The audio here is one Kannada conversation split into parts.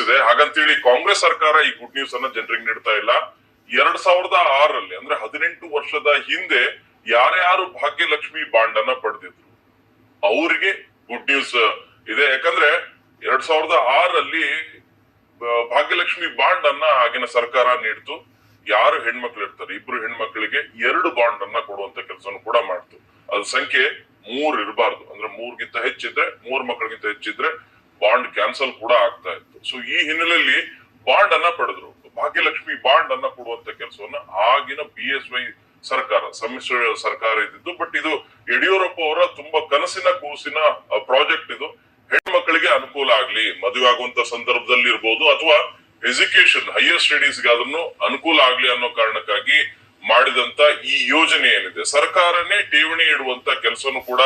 ಇದೆ ಹಾಗಂತೇಳಿ ಕಾಂಗ್ರೆಸ್ ಸರ್ಕಾರ ಈ ಗುಡ್ ನ್ಯೂಸ್ ಅನ್ನ ಜನರಿಗೆ ನೀಡ್ತಾ ಇಲ್ಲ. ಎರಡ್ ಸಾವಿರದ ಆರಲ್ಲಿ ಅಂದ್ರೆ ಹದಿನೆಂಟು ವರ್ಷದ ಹಿಂದೆ ಯಾರ್ಯಾರು ಭಾಗ್ಯಲಕ್ಷ್ಮಿ ಬಾಂಡ್ ಅನ್ನ ಪಡೆದಿದ್ರು. ಅವರಿಗೆ ಗುಡ್ ನ್ಯೂಸ್ ಇದೆ. ಯಾಕಂದ್ರೆ ಎರಡ್ ಸಾವಿರದ ಆರಲ್ಲಿ ಭಾಗ್ಯಲಕ್ಷ್ಮಿ ಬಾಂಡ್ ಅನ್ನ ಆಗಿನ ಸರ್ಕಾರ ನೀಡ್ತು. ಯಾರು ಹೆಣ್ಮಕ್ಳು ಇರ್ತಾರೆ? ಇಬ್ರು ಹೆಣ್ಮಕ್ಳಿಗೆ ಎರಡು ಬಾಂಡ್ ಅನ್ನ ಕೊಡುವಂತ ಕೆಲಸವನ್ನು ಕೂಡ ಮಾಡ್ತು. ಅದ್ರ ಸಂಖ್ಯೆ ಮೂರ್ ಇರಬಾರ್ದು. ಅಂದ್ರೆ ಮೂರ್ಗಿಂತ ಹೆಚ್ಚಿದ್ರೆ, ಮೂರ್ ಮಕ್ಕಳಿಗಿಂತ ಹೆಚ್ಚಿದ್ರೆ ಬಾಂಡ್ ಕ್ಯಾನ್ಸಲ್ ಕೂಡ ಆಗ್ತಾ ಇತ್ತು. ಸೊ ಈ ಹಿನ್ನೆಲೆಯಲ್ಲಿ ಬಾಂಡ್ ಅನ್ನ ಪಡೆದ್ರು. ಭಾಗ್ಯಲಕ್ಷ್ಮಿ ಬಾಂಡ್ ಅನ್ನ ಕೊಡುವಂತ ಕೆಲಸವನ್ನ ಆಗಿನ ಬಿ ಎಸ್ ವೈ ಸರ್ಕಾರ, ಸಮ್ಮಿಶ್ರ ಸರ್ಕಾರ ಇದ್ದಿದ್ದು. ಬಟ್ ಇದು ಯಡಿಯೂರಪ್ಪ ಅವರ ತುಂಬಾ ಕನಸಿನ ಕೂಸಿನ ಪ್ರಾಜೆಕ್ಟ್ ಇದು. ಹೆಣ್ಮಕ್ಳಿಗೆ ಅನುಕೂಲ ಆಗ್ಲಿ, ಮದುವೆ ಆಗುವಂತ ಸಂದರ್ಭದಲ್ಲಿ ಇರ್ಬೋದು, ಅಥವಾ ಎಜುಕೇಶನ್ ಹೈಯರ್ ಸ್ಟಡೀಸ್ ಅದನ್ನು ಅನುಕೂಲ ಆಗ್ಲಿ ಅನ್ನೋ ಕಾರಣಕ್ಕಾಗಿ ಮಾಡಿದಂತ ಈ ಯೋಜನೆ ಏನಿದೆ, ಸರ್ಕಾರನೇ ಠೇವಣಿ ಇಡುವಂತ ಕೆಲಸನೂ ಕೂಡ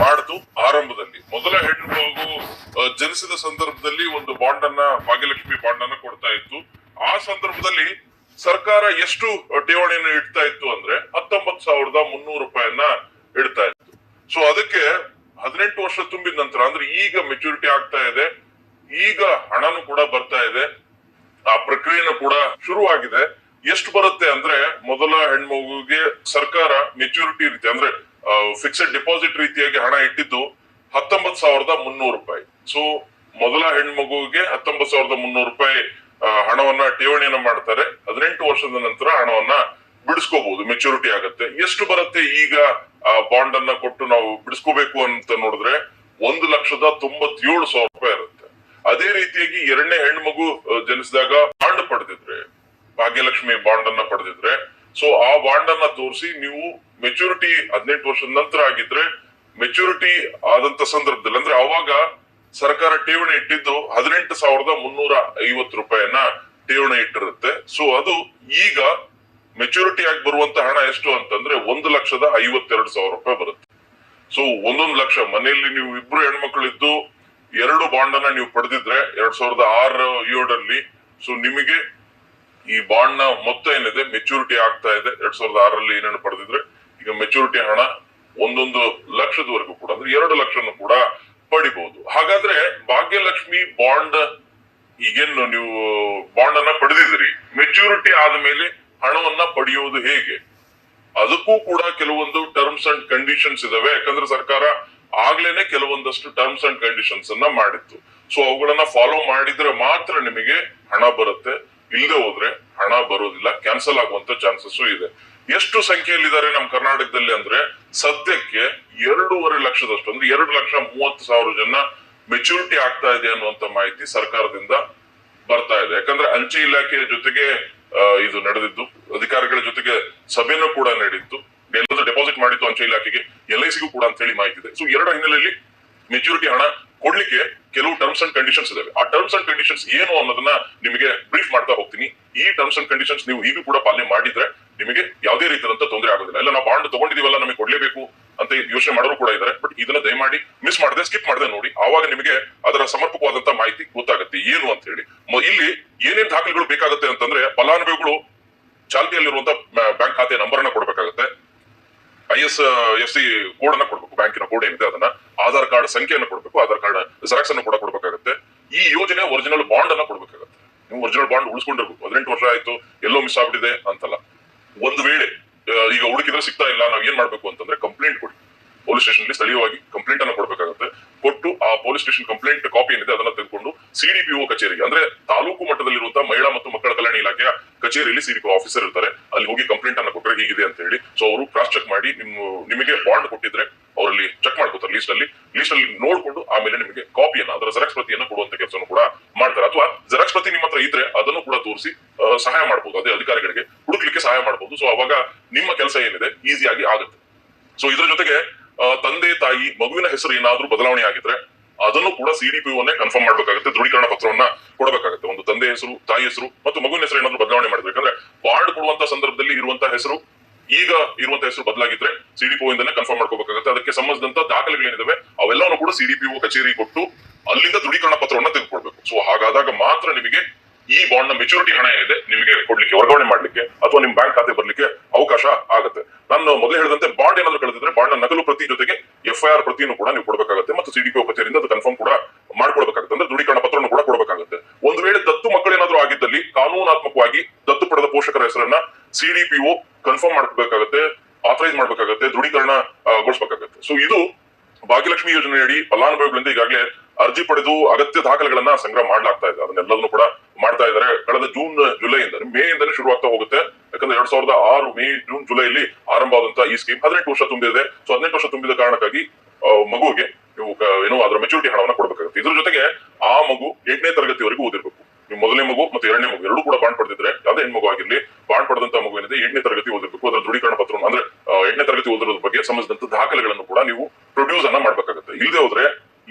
ಮಾಡ್ತು ಆರಂಭದಲ್ಲಿ. ಮೊದಲ ಹೆಣ್ಣು ಮಗು ಜನಿಸಿದ ಸಂದರ್ಭದಲ್ಲಿ ಒಂದು ಬಾಂಡ್ ಅನ್ನ ಭಾಗ್ಯಲಕ್ಷ್ಮಿ ಬಾಂಡ್ ಅನ್ನ ಕೊಡ್ತಾ ಇತ್ತು. ಆ ಸಂದರ್ಭದಲ್ಲಿ ಸರ್ಕಾರ ಎಷ್ಟು ಠೇವಣಿಯನ್ನು ಇಡ್ತಾ ಇತ್ತು ಅಂದ್ರೆ ಹತ್ತೊಂಬತ್ತು ಸಾವಿರದ ಮುನ್ನೂರು ರೂಪಾಯಿಯನ್ನ ಇಡ್ತಾ ಇತ್ತು. ಸೊ ಅದಕ್ಕೆ ಹದಿನೆಂಟು ವರ್ಷ ತುಂಬಿದ ನಂತರ, ಅಂದ್ರೆ ಈಗ ಮೆಚುರಿಟಿ ಆಗ್ತಾ ಇದೆ, ಈಗ ಹಣನು ಕೂಡ ಬರ್ತಾ ಇದೆ, ಆ ಪ್ರಕ್ರಿಯೆನೂ ಕೂಡ ಶುರುವಾಗಿದೆ. ಎಷ್ಟು ಬರುತ್ತೆ ಅಂದ್ರೆ ಮೊದಲ ಹೆಣ್ಮಗುಗೆ ಸರ್ಕಾರ ಮೆಚುರಿಟಿ ರೀತಿ ಅಂದ್ರೆ ಫಿಕ್ಸೆಡ್ ಡೆಪಾಸಿಟ್ ರೀತಿಯಾಗಿ ಹಣ ಇಟ್ಟಿದ್ದು ಹತ್ತೊಂಬತ್ ಸಾವಿರದ ಮುನ್ನೂರು ರೂಪಾಯಿ. ಸೊ ಮೊದಲ ಹೆಣ್ಮಗುಗೆ ಹತ್ತೊಂಬತ್ ಸಾವಿರದ ಮುನ್ನೂರು ರೂಪಾಯಿ ಹಣವನ್ನ ಠೇವಣಿಯನ್ನ ಮಾಡ್ತಾರೆ. ಹದಿನೆಂಟು ವರ್ಷದ ನಂತರ ಹಣವನ್ನ ಬಿಡಿಸ್ಕೋಬಹುದು ಮೆಚುರಿಟಿ ಆಗುತ್ತೆ. ಎಷ್ಟು ಬರುತ್ತೆ ಈಗ ಬಾಂಡ್ ಅನ್ನ ಕೊಟ್ಟು ನಾವು ಬಿಡಿಸ್ಕೋಬೇಕು ಅಂತ ನೋಡಿದ್ರೆ ಒಂದು ಲಕ್ಷದ ತೊಂಬತ್ತೇಳು ಸಾವಿರ ರೂಪಾಯಿ ಇರುತ್ತೆ. ಅದೇ ರೀತಿಯಾಗಿ ಎರಡನೇ ಹೆಣ್ಮಗು ಜನಿಸಿದಾಗ ಭಾಗ್ಯಲಕ್ಷ್ಮಿ ಬಾಂಡ್ ಅನ್ನ ಪಡೆದಿದ್ರೆ. ಸೊ ಆ ಬಾಂಡ್ ಅನ್ನ ತೋರಿಸಿ ನೀವು ಮೆಚುರಿಟಿ ಹದಿನೆಂಟು ವರ್ಷದ ನಂತರ ಆಗಿದ್ರೆ ಮೆಚುರಿಟಿ ಆದಂತ ಸಂದರ್ಭದಲ್ಲಿ, ಅಂದ್ರೆ ಅವಾಗ ಸರ್ಕಾರ ಠೇವಣಿ ಇಟ್ಟಿದ್ದು ಹದಿನೆಂಟು ಸಾವಿರದ ಮುನ್ನೂರ ಐವತ್ತು ರೂಪಾಯಿಯನ್ನ ಠೇವಣಿ ಇಟ್ಟಿರುತ್ತೆ. ಸೊ ಅದು ಈಗ ಮೆಚುರಿಟಿ ಆಗಿ ಬರುವಂತ ಹಣ ಎಷ್ಟು ಅಂತಂದ್ರೆ ಒಂದು ಲಕ್ಷದ ಐವತ್ತೆರಡು ಸಾವಿರ ರೂಪಾಯಿ ಬರುತ್ತೆ. ಸೊ ಒಂದೊಂದು ಲಕ್ಷ. ಮನೆಯಲ್ಲಿ ನೀವು ಇಬ್ರು ಹೆಣ್ಮಕ್ಳಿದ್ದು ಎರಡು ಬಾಂಡ್ ಅನ್ನ ನೀವು ಪಡೆದಿದ್ರೆ, ಎರಡ್ ಸಾವಿರದ ಆರು ಏಳರಲ್ಲಿ ಸೊ ನಿಮಗೆ ಈ ಬಾಂಡ್ನ ಮೊತ್ತ ಏನಿದೆ ಮೆಚುರಿಟಿ ಆಗ್ತಾ ಇದೆ. ಎರಡ್ ಸಾವಿರದ ಆರಲ್ಲಿ ಏನೇನು ಪಡೆದಿದ್ರೆ, ಈಗ ಮೆಚುರಿಟಿ ಹಣ ಒಂದೊಂದು ಲಕ್ಷದವರೆಗೂ ಕೂಡ, ಅಂದ್ರೆ ಎರಡು ಲಕ್ಷನು ಕೂಡ ಪಡಿಬಹುದು. ಹಾಗಾದ್ರೆ ಭಾಗ್ಯಲಕ್ಷ್ಮಿ ಬಾಂಡ್, ಈಗೇನು ನೀವು ಬಾಂಡ್ ಅನ್ನ ಪಡೆದಿದ್ರಿ ಮೆಚುರಿಟಿ ಆದ್ಮೇಲೆ ಹಣವನ್ನ ಪಡೆಯುವುದು ಹೇಗೆ? ಅದಕ್ಕೂ ಕೂಡ ಕೆಲವೊಂದು ಟರ್ಮ್ಸ್ ಅಂಡ್ ಕಂಡೀಷನ್ಸ್ ಇದಾವೆ. ಯಾಕಂದ್ರೆ ಸರ್ಕಾರ ಆಗ್ಲೇನೆ ಕೆಲವೊಂದಷ್ಟು ಟರ್ಮ್ಸ್ ಅಂಡ್ ಕಂಡೀಷನ್ಸ್ ಅನ್ನ ಮಾಡಿತ್ತು. ಸೊ ಅವುಗಳನ್ನ ಫಾಲೋ ಮಾಡಿದ್ರೆ ಮಾತ್ರ ನಿಮಗೆ ಹಣ ಬರುತ್ತೆ. ಇಲ್ಲದೆ ಹೋದ್ರೆ ಹಣ ಬರೋದಿಲ್ಲ ಕ್ಯಾನ್ಸಲ್ ಆಗುವಂತ ಚಾನ್ಸಸ್ ಇದೆ. ಎಷ್ಟು ಸಂಖ್ಯೆಯಲ್ಲಿದ್ದಾರೆ ನಮ್ಮ ಕರ್ನಾಟಕದಲ್ಲಿ ಅಂದ್ರೆ ಸದ್ಯಕ್ಕೆ ಎರಡೂವರೆ ಲಕ್ಷದಷ್ಟು, ಅಂದ್ರೆ ಎರಡು ಲಕ್ಷ ಮೂವತ್ತು ಸಾವಿರ ಜನ ಮೆಚುರಿಟಿ ಆಗ್ತಾ ಇದೆ ಅನ್ನುವಂತ ಮಾಹಿತಿ ಸರ್ಕಾರದಿಂದ ಬರ್ತಾ ಇದೆ. ಯಾಕಂದ್ರೆ ಅಂಚೆ ಇಲಾಖೆಯ ಜೊತೆಗೆ ಇದು ನಡೆದಿದ್ದು, ಅಧಿಕಾರಿಗಳ ಜೊತೆಗೆ ಸಭೆನೂ ಕೂಡ ನಡೆದಿತ್ತು. ಎಲ್ಲರೂ ಡೆಪಾಸಿಟ್ ಮಾಡಿತ್ತು ಅಂಚೆ ಇಲಾಖೆಗೆ, ಎಲ್ ಐ ಸಿಗೂ ಕೂಡ ಅಂತ ಹೇಳಿ ಮಾಹಿತಿ ಇದೆ. ಸೊ ಎರಡು ಹಿನ್ನೆಲೆಯಲ್ಲಿ ಮೆಚುರಿಟಿ ಹಣ ಕೊಡ್ಲಿಕ್ಕೆ ಕೆಲವು ಟರ್ಮ್ಸ್ ಅಂಡ್ ಕಂಡೀಷನ್ಸ್ ಇದಾವೆ. ಆ ಟರ್ಮ್ಸ್ ಅಂಡ್ ಕಂಡೀಷನ್ಸ್ ಏನು ಅನ್ನೋದನ್ನ ನಿಮಗೆ ಬ್ರೀಫ್ ಮಾಡ್ತಾ ಹೋಗ್ತೀನಿ. ಈ ಟರ್ಮ್ಸ್ ಅಂಡ್ ಕಂಡೀಷನ್ಸ್ ನೀವು ಈಗ ಕೂಡ ಪಾಲನೆ ಮಾಡಿದ್ರೆ ನಿಮಗೆ ಯಾವುದೇ ರೀತಿಯಾದಂತ ತೊಂದರೆ ಆಗೋದಿಲ್ಲ. ಇಲ್ಲ, ನಾವು ಬಾಂಡ್ ತಗೊಂಡಿದೀವಲ್ಲ, ನಮಗೆ ಕೊಡ್ಲೇಬೇಕು ಅಂತ ಯೋಚನೆ ಮಾಡೋರು ಕೂಡ ಇದ್ದಾರೆ ಬಟ್ ಇದನ್ನ ದಯಮಾಡಿ ಮಿಸ್ ಮಾಡದೆ ಸ್ಕಿಪ್ ಮಾಡದೆ ನೋಡಿ. ಆವಾಗ ನಿಮಗೆ ಅದರ ಸಮರ್ಪಕವಾದಂತ ಮಾಹಿತಿ ಗೊತ್ತಾಗುತ್ತೆ. ಏನು ಅಂತ ಹೇಳಿ. ಇಲ್ಲಿ ಏನೇನ್ ದಾಖಲೆಗಳು ಬೇಕಾಗುತ್ತೆ ಅಂತಂದ್ರೆ ಫಲಾನುಭವಿಗಳು ಚಾಲ್ತಿಯಲ್ಲಿರುವಂತ ಬ್ಯಾಂಕ್ ಖಾತೆ ನಂಬರ್ನ ಕೊಡ್ಬೇಕಾಗುತ್ತೆ. I S F C code ಅನ್ನ ಕೊಡ್ಬೇಕು ಬ್ಯಾಂಕಿನ ಕೋಡ್ ಏನಿದೆ ಅದನ್ನ. ಆಧಾರ್ ಕಾರ್ಡ್ ಸಂಖ್ಯೆಯನ್ನು ಕೊಡ್ಬೇಕು ಆಧಾರ್ ಕಾರ್ಡ್ ಜೆರಾಕ್ಸ್ ಅನ್ನು ಕೂಡ ಕೊಡಬೇಕಾಗುತ್ತೆ. ಈ ಯೋಜನೆ ಒರಿಜಿನಲ್ ಬಾಂಡ್ ಅನ್ನ ಕೊಡ್ಬೇಕಾಗುತ್ತೆ. ನೀವು ಒರಿಜಿನಲ್ ಬಾಂಡ್ ಉಳಿಸ್ಕೊಂಡಿರ್ಬೇಕು. ಹದಿನೆಂಟು ವರ್ಷ ಆಯ್ತು, ಎಲ್ಲೋ ಮಿಸ್ ಆಗ್ಬಿಟ್ಟಿದೆ ಅಂತಲ್ಲ. ಒಂದು ವೇಳೆ ಈಗ ಹುಡುಕಿದ್ರೆ ಸಿಗ್ತಾ ಇಲ್ಲ, ನಾವ್ ಏನ್ ಮಾಡ್ಬೇಕು ಅಂತಂದ್ರೆ ಕಂಪ್ಲೇಂಟ್ ಕೊಡಿ. ಪೊಲೀಸ್ ಸ್ಟೇಷನ್ ಸ್ಥಳೀಯವಾಗಿ ಕಂಪ್ಲೇಂಟ್ ಅನ್ನ ಕೊಡಬೇಕಾಗುತ್ತೆ. ಕೊಟ್ಟು ಆ ಪೊಲೀಸ್ ಸ್ಟೇಷನ್ ಕಂಪ್ಲೇಂಟ್ ಕಾಪಿ ಏನಿದೆ ಅದನ್ನ ತೆಗೆದುಕೊಂಡು ಸಿಡಿಪಿಒ ಕಚೇರಿಗೆ, ಅಂದ್ರೆ ತಾಲೂಕು ಮಟ್ಟದಲ್ಲಿರುವಂತಹ ಮಹಿಳಾ ಮತ್ತು ಮಕ್ಕಳ ಕಲ್ಯಾಣ ಇಲಾಖೆಯ ಕಚೇರಿಯಲ್ಲಿ ಸಿಡಿಪಿಒ ಆಫೀಸರ್ ಇರ್ತಾರೆ ಅಲ್ಲಿ ಹೋಗಿ ಕಂಪ್ಲೇಂಟ್ ಅನ್ನ ಕೊಟ್ಟರೆ ಹೀಗಿದೆ ಅಂತ ಹೇಳಿ ಸೊ ಅವರು ಕ್ರಾಸ್ ಚೆಕ್ ಮಾಡಿ ನಿಮ್ಮ, ನಿಮಗೆ ಬಾಂಡ್ ಕೊಟ್ಟಿದ್ರೆ ಅವರಲ್ಲಿ ಚೆಕ್ ಮಾಡ್ಕೋತಾರೆ ಲೀಸ್ಟ್ ಅಲ್ಲಿ. ಲೀಸ್ಟ್ ಅಲ್ಲಿ ನೋಡ್ಕೊಂಡು ಆಮೇಲೆ ನಿಮಗೆ ಕಾಪಿಯನ್ನ ಅದರ ಜೆರಾಕ್ಸ್ ಪ್ರತಿಯನ್ನು ಕೊಡುವಂತ ಕೆಲಸವನ್ನು ಕೂಡ ಮಾಡ್ತಾರೆ. ಅಥವಾ ಜೆರಾಕ್ಸ್ ಪ್ರತಿ ನಿಮ್ಮ ಹತ್ರ ಇದ್ರೆ ಅದನ್ನು ಕೂಡ ತೋರಿಸಿ ಸಹಾಯ ಮಾಡಬಹುದು ಅದೇ ಅಧಿಕಾರಿಗಳಿಗೆ ಹುಡುಕ್ಲಿಕ್ಕೆ ಸಹಾಯ ಮಾಡಬಹುದು ಸೊ ಅವಾಗ ನಿಮ್ಮ ಕೆಲಸ ಏನಿದೆ ಈಸಿಯಾಗಿ ಆಗುತ್ತೆ. ಸೊ ಇದ್ರ ಜೊತೆಗೆ ತಂದೆ, ತಾಯಿ, ಮಗುವಿನ ಹೆಸರು ಏನಾದ್ರೂ ಬದಲಾವಣೆ ಆಗಿದ್ರೆ ಅದನ್ನು ಕೂಡ ಸಿಡಿಪಿಒನ್ನೇ ಕನ್ಫರ್ಮ್ ಮಾಡ್ಬೇಕಾಗುತ್ತೆ. ದೃಢೀಕರಣ ಪತ್ರವನ್ನ ಕೊಡಬೇಕಾಗುತ್ತೆ. ಒಂದು ತಂದೆ ಹೆಸರು, ತಾಯಿ ಹೆಸರು ಮತ್ತು ಮಗುವಿನ ಹೆಸರು ಏನಾದ್ರು ಬದಲಾವಣೆ ಮಾಡಬೇಕಂದ್ರೆ ಬಾಂಡ್ ಕೊಡುವಂತ ಸಂದರ್ಭದಲ್ಲಿ ಇರುವಂತಹ ಹೆಸರು ಈಗ ಇರುವಂತ ಹೆಸರು ಬದಲಾಗಿದ್ರೆ ಸಿಡಿಪಿಒ ಇಂದಲೇ ಕನ್ಫರ್ಮ್ ಮಾಡ್ಕೋಬೇಕಾಗುತ್ತೆ. ಅದಕ್ಕೆ ಸಂಬಂಧಿಸಿದಂತ ದಾಖಲೆಗಳೇನಿದಾವೆ ಅವೆಲ್ಲವನ್ನು ಕೂಡ ಸಿಡಿಪಿಒ ಕಚೇರಿ ಕೊಟ್ಟು ಅಲ್ಲಿಂದ ದೃಢೀಕರಣ ಪತ್ರವನ್ನ ತೆಗೆದುಕೊಳ್ಬೇಕು ಸೊ ಹಾಗಾದಾಗ ಮಾತ್ರ ನಿಮಗೆ ಈ ಬಾಂಡ್ನ ಮೆಚುರಿಟಿ ಹಣ ಏನಿದೆ ನಿಮಗೆ ಕೊಡ್ಲಿಕ್ಕೆ, ವರ್ಗಾವಣೆ ಮಾಡ್ಲಿಕ್ಕೆ ಅಥವಾ ನಿಮ್ ಬ್ಯಾಂಕ್ ಖಾತೆ ಬರ್ಲಿಕ್ಕೆ ಅವಕಾಶ ಆಗುತ್ತೆ. ನಾನು ಮೊದಲು ಹೇಳಿದಂತೆ ಬಾಂಡ್ ಏನಾದ್ರು ಕಳೆದಿದ್ರೆ ಬಾಂಡ್ನ ನಕಲು ಪ್ರತಿ ಜೊತೆಗೆ ಎಫ್ಐಆರ್ ಪ್ರತಿಯನ್ನು ಕೂಡ ನೀವು ಕೊಡಬೇಕಾಗುತ್ತೆ. ಮತ್ತು ಸಿಡಿಪಿಒ ಕಚೇರಿಯಿಂದ ಅದು ಕನ್ಫರ್ಮ್ ಕೂಡ ಮಾಡ್ಕೊಡ್ಬೇಕಾಗುತ್ತೆ ಅಂದ್ರೆ ದೃಢೀಕರಣ ಪತ್ರವನ್ನು ಕೂಡ ಕೊಡಬೇಕಾಗುತ್ತೆ ಒಂದು ಸಿಡಿಪಿಒ ಕನ್ಫರ್ಮ್ ಮಾಡ್ಬೇಕಾಗತ್ತೆ ಆಥರೈಸ್ ಮಾಡ್ಬೇಕಾಗತ್ತೆ, ದೃಢೀಕರಣ ಗೊಳಿಸಬೇಕಾಗತ್ತೆ. ಸೊ ಇದು ಭಾಗ್ಯಲಕ್ಷ್ಮಿ ಯೋಜನೆಯಡಿ ಫಲಾನುಭವಿಗಳಿಂದ ಈಗಾಗಲೇ ಅರ್ಜಿ ಪಡೆದು ಅಗತ್ಯ ದಾಖಲೆಗಳನ್ನ ಸಂಗ್ರಹ ಮಾಡ್ಲಾಗ್ತಾ ಇದೆ. ಅದನ್ನೆಲ್ಲದನ್ನು ಕೂಡ ಮಾಡ್ತಾ ಇದ್ದಾರೆ. ಕಳೆದ ಜೂನ್, ಜುಲೈಯಿಂದ ಮೇ ಇಂದನೇ ಶುರುವಾಗ್ತಾ ಹೋಗುತ್ತೆ. ಯಾಕಂದ್ರೆ ಎರಡ್ ಸಾವಿರದ ಆರು, ಮೇ, ಜೂನ್, ಜುಲೈಲಿ ಆರಂಭ ಆದಂತಹ ಈ ಸ್ಕೀಮ್ ಹದಿನೆಂಟು ವರ್ಷ ತುಂಬಿದೆ. ಸೊ ಹದಿನೆಂಟು ವರ್ಷ ತುಂಬಿದ ಕಾರಣಕ್ಕಾಗಿ ಮಗುವಿಗೆ ನೀವು ಏನೋ ಅದರ ಮೆಚುರಿಟಿ ಹಣವನ್ನ ಕೊಡಬೇಕಾಗುತ್ತೆ. ಇದ್ರ ಜೊತೆಗೆ ಆ ಮಗು ಎಂಟನೇ ತರಗತಿವರೆಗೂ ಓದಿರ್ಬೇಕು. ಮೊದಲನೇ ಮಗು ಮತ್ತು ಎರಡನೇ ಮಗು ಎರಡೂ ಕೂಡ ಬಾಂಡ್ ಪಡೆದಿದ್ರೆ ಯಾವುದೇ ಹೆಣ್ಮಗು ಆಗಿರಲಿ, ಬಾಂಡ್ ಪಡೆದಂತ ಮಗು ಏನಿದೆ, ಎಂಟನೇ ತರಗತಿ ಓದಿರ್ಬೇಕು ಅದರ ದೃಢೀಕರಣ ಪತ್ರ ಅಂದ್ರೆ ಎಂಟನೇ ತರಗತಿ ಓದಿರೋದ್ರ ಬಗ್ಗೆ ಸಂಬಂಧಿಸಿದಂತ ದಾಖಲೆಗಳನ್ನು ಕೂಡ ನೀವು ಪ್ರೊಡ್ಯೂಸ್ ಅನ್ನ ಮಾಡ್ಬೇಕಾಗುತ್ತೆ. ಇಲ್ಲದೆ ಹೋದ್ರೆ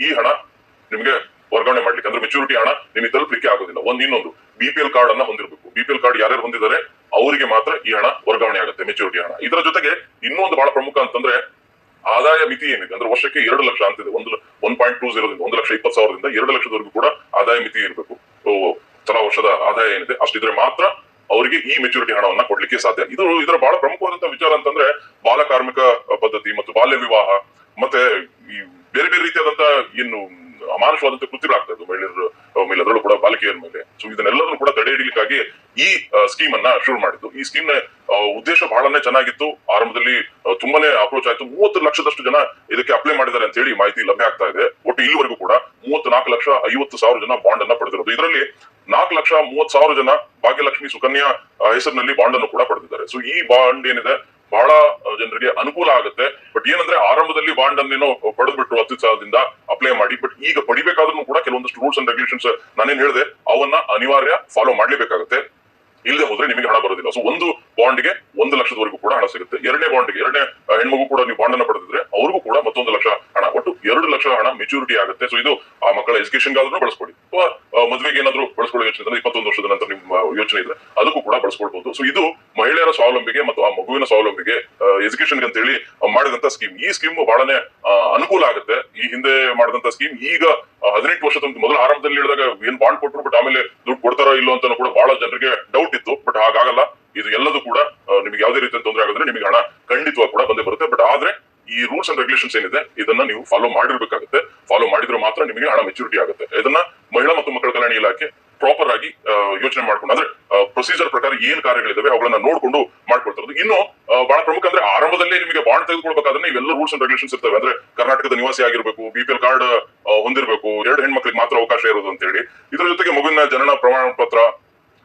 ಈ ಹಣ ನಿಮಗೆ ವರ್ಗಾವಣೆ ಮಾಡ್ಲಿಕ್ಕೆ, ಅಂದ್ರೆ ಮೆಚುರಿಟಿ ಹಣ ನಿಮಗೆ ತಲುಪಲಿಕ್ಕೆ ಆಗೋದಿಲ್ಲ. ಒಂದ್ ಇನ್ನೊಂದು ಬಿ ಕಾರ್ಡ್ ಅನ್ನ ಹೊಂದಿರಬೇಕು. ಬಿ ಪಿ ಎಲ್ ಕಾರ್ಡ್ ಯಾರ್ಯಾರು ಹೊಂದಿದ್ದಾರೆ, ಅವರಿಗೆ ಮಾತ್ರ ಈ ಹಣ ವರ್ಗಾವಣೆ ಆಗುತ್ತೆ ಮೆಚುರಿಟಿ ಹಣ. ಇದರ ಜೊತೆಗೆ ಇನ್ನೊಂದು ಬಹಳ ಪ್ರಮುಖ ಅಂತಂದ್ರೆ ಆದಾಯ ಮಿತಿ ಏನಿದೆ, ಅಂದ್ರೆ ವರ್ಷಕ್ಕೆ ಎರಡು ಲಕ್ಷ ಅಂತಿದೆ. ಒಂದು ಒನ್ ಪಾಯಿಂಟ್ ಟೂ ಜೀರೋದಿಂದ ಒಂದು ಲಕ್ಷ ಇಪ್ಪತ್ತು ಸಾವಿರದಿಂದ ಎರಡು ಲಕ್ಷದವರೆಗೂ ಕೂಡ ಆದಾಯ ಮಿತಿ ಇರಬೇಕು. ತಲಾ ವರ್ಷದ ಆದಾಯ ಏನಿದೆ, ಅಷ್ಟಿದ್ರೆ ಮಾತ್ರ ಅವರಿಗೆ ಈ ಮೆಚುರಿಟಿ ಹಣವನ್ನ ಕೊಡ್ಲಿಕ್ಕೆ ಸಾಧ್ಯ. ಇದು ಇದರ ಬಹಳ ಪ್ರಮುಖವಾದಂತಹ ವಿಚಾರ ಅಂತಂದ್ರೆ ಬಾಲ ಕಾರ್ಮಿಕ ಪದ್ಧತಿ ಮತ್ತು ಬಾಲ್ಯ ವಿವಾಹ ಮತ್ತೆ ಈ ಬೇರೆ ಬೇರೆ ರೀತಿಯಾದಂತಹ ಏನು ಅಮಾನುಷವಾದಂತ ಕೃತ್ಯಗಳಾಗ್ತಾ ಇದ್ದು ಮಹಿಳೆಯರ ಮೇಲೆ, ಅದರಲ್ಲೂ ಕೂಡ ಬಾಲಕಿಯರ ಮೇಲೆ. ಸೊ ಇದನ್ನೆಲ್ಲರೂ ಕೂಡ ತಡೆ ಹಿಡಿಲಿಕ್ಕಾಗಿ ಈ ಸ್ಕೀಮ್ ಅನ್ನ ಶುರು ಮಾಡಿದ್ದು. ಈ ಸ್ಕೀಮ್ನ ಉದ್ದೇಶ ಬಹಳನೇ ಚೆನ್ನಾಗಿತ್ತು. ಆರಂಭದಲ್ಲಿ ತುಂಬಾನೇ ಅಪ್ರೋಚ್ ಆಯ್ತು. ಮೂವತ್ತು ಲಕ್ಷದಷ್ಟು ಜನ ಇದಕ್ಕೆ ಅಪ್ಲೈ ಮಾಡಿದ್ದಾರೆ ಅಂತ ಹೇಳಿ ಮಾಹಿತಿ ಲಭ್ಯ ಆಗ್ತಾ ಇದೆ. ಒಟ್ಟು ಇಲ್ಲಿವರೆಗೂ ಕೂಡ ಮೂವತ್ತು ನಾಲ್ಕು ಲಕ್ಷ ಐವತ್ತು ಸಾವಿರ ಜನ ಬಾಂಡ್ ಅನ್ನ ಪಡೆದಿರೋದು. ಇದರಲ್ಲಿ ನಾಲ್ಕು ಲಕ್ಷ ಮೂವತ್ ಸಾವಿರ ಜನ ಭಾಗ್ಯಲಕ್ಷ್ಮಿ ಸುಕನ್ಯಾ ಹೆಸರಿನಲ್ಲಿ ಬಾಂಡ್ ಅನ್ನು ಕೂಡ ಪಡೆದಿದ್ದಾರೆ. ಸೊ ಈ ಬಾಂಡ್ ಏನಿದೆ, ಬಹಳ ಜನರಿಗೆ ಅನುಕೂಲ ಆಗುತ್ತೆ. ಬಟ್ ಏನಂದ್ರೆ, ಆರಂಭದಲ್ಲಿ ಬಾಂಡ್ ಅನ್ನೇನೋ ಪಡೆದ್ಬಿಟ್ರು ಹತ್ತು ಸಾವಿರದಿಂದ ಅಪ್ಲೈ ಮಾಡಿ ಬಟ್ ಈಗ ಪಡಿಬೇಕಾದ್ರೂ ಕೂಡ ಕೆಲವೊಂದಷ್ಟು ರೂಲ್ಸ್ ಅಂಡ್ ರೆಗ್ಯುಲೇಷನ್ಸ್ ನಾನೇನ್ ಹೇಳಿದೆ, ಅವನ್ನ ಅನಿವಾರ್ಯ ಫಾಲೋ ಮಾಡ್ಲೇಬೇಕಾಗುತ್ತೆ. ಇಲ್ಲದೆ ಹೋದ್ರೆ ನಿಮಗೆ ಹಣ ಬರೋದಿಲ್ಲ. ಸೊ ಒಂದು ಬಾಂಡ್ಗೆ ಒಂದು ಲಕ್ಷದವರೆಗೂ ಕೂಡ ಹಣ ಸಿಗುತ್ತೆ. ಎರಡನೇ ಬಾಂಡ್ಗೆ, ಎರಡನೇ ಹೆಣ್ಮಗು ಕೂಡ ನೀವು ಬಾಂಡ್ ಅನ್ನ ಪಡೆದಿದ್ರೆ ಅವ್ರಿಗೂ ಕೂಡ ಮತ್ತೊಂದು ಲಕ್ಷ ಹಣ, ಒಟ್ಟು ಎರಡು ಲಕ್ಷ ಹಣ ಮೆಚುರಿಟಿ ಆಗುತ್ತೆ. ಸೊ ಇದು ಆ ಮಕ್ಕಳ ಎಜುಕೇಶನ್ ಗಾದ್ರೂ ಬಳಸ್ಕೊಳ್ಳಿ. ಅಥವಾ ಮದುವೆಗೆ ಏನಾದ್ರೂ ಬಳಸ್ಕೊಳ್ಳೋ ಯೋಚನೆ ಇಪ್ಪತ್ತೊಂದು ವರ್ಷದ ನಂತರ ನಿಮ್ಮ ಯೋಚನೆ ಇದ್ರೆ ಅದಕ್ಕೂ ಕೂಡ ಬಳಸ್ಕೊಳ್ಬಹುದು ಸೊ ಇದು ಮಹಿಳೆಯರ ಸ್ವಾವಲಂಬಿಗೆ ಮತ್ತು ಆ ಮಗುವಿನ ಸ್ವಾವಲಂಬಿಗೆ ಎಜುಕೇಶನ್ ಅಂತ ಹೇಳಿ ಮಾಡಿದಂತ ಸ್ಕೀಮ್ ಈ ಸ್ಕೀಮ್ ಬಹಳನೇ ಅನುಕೂಲ ಆಗುತ್ತೆ. ಈ ಹಿಂದೆ ಮಾಡಿದಂತ ಸ್ಕೀಮ್ ಈಗ ಹದಿನೆಂಟು ವರ್ಷ ಮೊದಲು ಆರಂಭದಲ್ಲಿ ಹೇಳಿದಾಗ ಏನ್ ಬಾಂಡ್ ಕೊಟ್ಟರು ಬಟ್ ಆಮೇಲೆ ದುಡ್ಡು ಕೊಡ್ತಾರೋ ಇಲ್ಲೋ ಅಂತ ಕೂಡ ಬಹಳ ಜನರಿಗೆ ಡೌಟ್ ಇತ್ತು. ಬಟ್ ಹಾಗಾಗಲ್ಲ. ಇದು ಎಲ್ಲದೂ ಕೂಡ ನಿಮಗೆ ಯಾವುದೇ ರೀತಿಯ ತೊಂದರೆ ಆಗೋದ್ರೆ ನಿಮಗೆ ಹಣ ಖಂಡಿತವಾಗಿ ಕೂಡ ಬಂದೇ ಬರುತ್ತೆ. ಬಟ್ ಆದ್ರೆ ಈ ರೂಲ್ಸ್ ಅಂಡ್ ರೆಗ್ಯುಲೇಷನ್ಸ್ ಏನಿದೆ, ಇದನ್ನ ನೀವು ಫಾಲೋ ಮಾಡಿರ್ಬೇಕಾಗುತ್ತೆ. ಫಾಲೋ ಮಾಡಿದ್ರೆ ಮಾತ್ರ ನಿಮಗೆ ಹಣ ಮೆಚುರಿಟಿ ಆಗುತ್ತೆ. ಇದನ್ನ ಮಹಿಳಾ ಮತ್ತು ಮಕ್ಕಳ ಕಲ್ಯಾಣ ಇಲಾಖೆ ಪ್ರಾಪರ್ ಆಗಿ ಯೋಚನೆ ಮಾಡ್ಕೊಂಡು, ಅಂದ್ರೆ ಪ್ರೊಸೀಜರ್ ಪ್ರಕಾರ ಏನ್ ಕಾರ್ಯಗಳಿದಾವೆ ಅವುಗಳನ್ನ ನೋಡ್ಕೊಂಡು ಮಾಡ್ಕೊಳ್ತಾರೆ ಇನ್ನು ಬಹಳ ಪ್ರಮುಖ ಅಂದ್ರೆ ಆರಂಭದಲ್ಲೇ ನಿಮಗೆ ಬಾಂಡ್ ತೆಗೆದುಕೊಳ್ಬೇಕಾದ್ರೆ ಇವೆಲ್ಲ ರೂಲ್ಸ್ ಅಂಡ್ ರೆಗ್ಯುಲೇಷನ್ಸ್ ಇರ್ತವೆ. ಅಂದ್ರೆ ಕರ್ನಾಟಕದ ನಿವಾಸಿ ಆಗಿರ್ಬೇಕು ಬಿಪಿಎಲ್ ಕಾರ್ಡ್ ಹೊಂದಿರಬೇಕು, ಎರಡು ಹೆಣ್ಮಕ್ಳಿಗೆ ಮಾತ್ರ ಅವಕಾಶ ಇರೋದು ಅಂತ ಹೇಳಿ ಇದರ ಜೊತೆಗೆ ಮಗುವಿನ ಜನನ ಪ್ರಮಾಣ ಪತ್ರ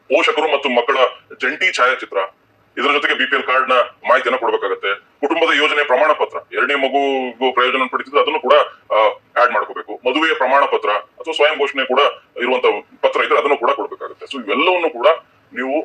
ಪೋಷಕರು ಮತ್ತು ಮಕ್ಕಳ ಜಂಟಿ ಛಾಯಾಚಿತ್ರ ಇದರ ಜೊತೆಗೆ ಬಿಪಿಎಲ್ ಕಾರ್ಡ್ನ ಮಾಹಿತಿಯನ್ನು ಕೊಡಬೇಕಾಗುತ್ತೆ. ಕುಟುಂಬದ ಯೋಜನೆ ಪ್ರಮಾಣ ಪತ್ರ ಎರಡನೇ ಮಗುಗೂ ಪ್ರಯೋಜನ ಪಡಿತಿದ್ರೆ ಅದನ್ನು ಕೂಡ ಆಡ್ ಮಾಡ್ಕೋಬೇಕು. ಮದುವೆಯ ಪ್ರಮಾಣ ಪತ್ರ ಅಥವಾ ಸ್ವಯಂ ಘೋಷಣೆ ಕೂಡ ಇರುವಂತಹ ಪತ್ರ ಇದ್ರೆ ಅದನ್ನು ಕೂಡ ಕೊಡಬೇಕಾಗುತ್ತೆ. ಸೊ ಇವೆಲ್ಲವನ್ನು ಕೂಡ ನೀವು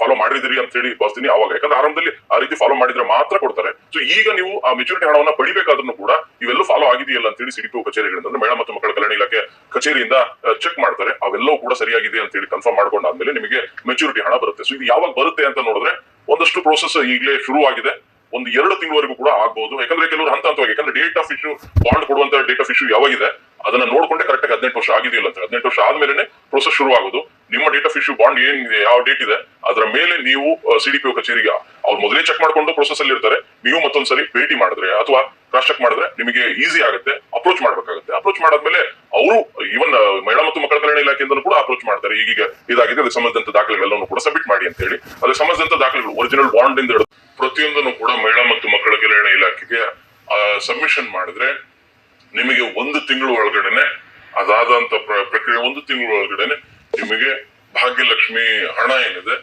ಫಾಲೋ ಮಾಡಿದ್ರಿ ಅಂತ ಹೇಳಿ ಬರ್ತೀನಿ ಅವಾಗ. ಯಾಕಂದ್ರೆ ಆರಂಭದಲ್ಲಿ ಆ ರೀತಿ ಫಾಲೋ ಮಾಡಿದ್ರೆ ಮಾತ್ರ ಕೊಡ್ತಾರೆ. ಸೊ ಈಗ ನೀವು ಆ ಮೆಚುರಿಟಿ ಹಣವನ್ನ ಪಡಿಬೇಕಾದ್ರೂ ಕೂಡ ಇವೆಲ್ಲೂ ಫಾಲೋ ಆಗಿದೆಯಲ್ಲ ಅಂತ ಹೇಳಿ ಸಿಡಿಪಿ ಕಚೇರಿಗಳಿಂದ, ಅಂದ್ರೆ ಮಹಿಳಾ ಮತ್ತು ಮಕ್ಕಳ ಕಲ್ಯಾಣ ಇಲಾಖೆ ಕಚೇರಿಯಿಂದ ಚೆಕ್ ಮಾಡ್ತಾರೆ. ಅವೆಲ್ಲವೂ ಕೂಡ ಸರಿಯಾಗಿದೆ ಅಂತ ಹೇಳಿ ಕನ್ಫರ್ಮ್ ಮಾಡ್ಕೊಂಡಾದ್ಮೇಲೆ ನಿಮಗೆ ಮೆಚುರಿಟಿ ಹಣ ಬರುತ್ತೆ. ಸೊ ಇದು ಯಾವಾಗ ಬರುತ್ತೆ ಅಂತ ನೋಡಿದ್ರೆ ಒಂದಷ್ಟು ಪ್ರೋಸೆಸ್ ಈಗಲೇ ಆಗಿದೆ ಒಂದು ಎರಡು ತಿಂಗಳವರೆಗೂ ಕೂಡ ಆಗ್ಬಹುದು ಯಾಕಂದ್ರೆ ಕೆಲವರು ಹಂತ ಹಂತವಾಗಿ ಯಾಕಂದ್ರೆ ಡೇಟ್ ಆಫ್ ಇಶ್ಯೂ ಬಾಂಡ್ ಕೊಡುವಂತ ಡೇಟ್ ಆಫ್ ಇಶ್ಯೂ ಯಾವಾಗಿದೆ ಅದನ್ನ ನೋಡ್ಕೊಂಡೆ ಕರೆಕ್ಟ್ ಆಗಿ ಹದಿನೆಂಟು ವರ್ಷ ಆಗಿದೆಯಲ್ಲ ಅಂತ. ಹದಿನೆಂಟು ವರ್ಷ ಆದ್ಮೇಲೆ ಪ್ರೊಸೆಸ್ ಶುರು ಆಗೋದು ನಿಮ್ಮ ಡೇಟ್ ಆಫ್ ಇಶ್ಯೂ ಬಾಂಡ್ ಏನ್ ಇದೆ, ಯಾವ ಡೇಟ್ ಇದೆ, ಅದರ ಮೇಲೆ ನೀವು ಸಿಡಿಪಿಒ ಕಚೇರಿಗೆ ಅವ್ರು ಮೊದಲೇ ಚೆಕ್ ಮಾಡ್ಕೊಂಡು ಪ್ರೊಸೆಸ್ ಅಲ್ಲಿ ಇರ್ತಾರೆ. ನೀವು ಮತ್ತೊಂದ್ಸರಿ ಭೇಟಿ ಮಾಡಿದ್ರೆ, ಅಥವಾ ಕ್ರಾಸ್ ಚೆಕ್ ಮಾಡಿದ್ರೆ ನಿಮಗೆ ಈಸಿ ಆಗುತ್ತೆ ಅಪ್ರೋಚ್ ಮಾಡ್ಬೇಕಾಗುತ್ತೆ. ಅಪ್ರೋಚ್ ಮಾಡಾದ್ಮೇಲೆ ಅವರು ಇವನ್ ಮಹಿಳಾ ಮತ್ತು ಮಕ್ಕಳ ಕಲ್ಯಾಣ ಇಲಾಖೆಯಿಂದ ಕೂಡ ಅಪ್ರೋಚ್ ಮಾಡ್ತಾರೆ. ಈಗೀಗ ಇದಾಗಿದೆ ಅದಕ್ಕೆ ಸಂಬಂಧದಂತ ದಾಖಲೆಗಳೆಲ್ಲವನ್ನು ಕೂಡ ಸಬ್ಮಿಟ್ ಮಾಡಿ ಅಂತ ಹೇಳಿ. ಅದಕ್ಕೆ ಸಂಬಂಧದಂತ ದಾಖಲೆಗಳು ಒರಿಜಿನಲ್ ಬಾಂಡ್ ಇಂದ ಪ್ರತಿಯೊಂದನ್ನು ಕೂಡ ಮಹಿಳಾ ಮತ್ತು ಮಕ್ಕಳ ಕಲ್ಯಾಣ ಇಲಾಖೆಗೆ ಸಬ್ಮಿಷನ್ ಮಾಡಿದ್ರೆ ನಿಮಗೆ ಒಂದು ತಿಂಗಳು ಒಳಗಡೆನೆ ಅದಾದಂತ ಪ್ರ- ಪ್ರಕ್ರಿಯೆ ಒಂದು ತಿಂಗಳು ಒಳಗಡೆನೆ ನಿಮಗೆ ಭಾಗ್ಯಲಕ್ಷ್ಮಿ ಹಣ ಏನಿದೆ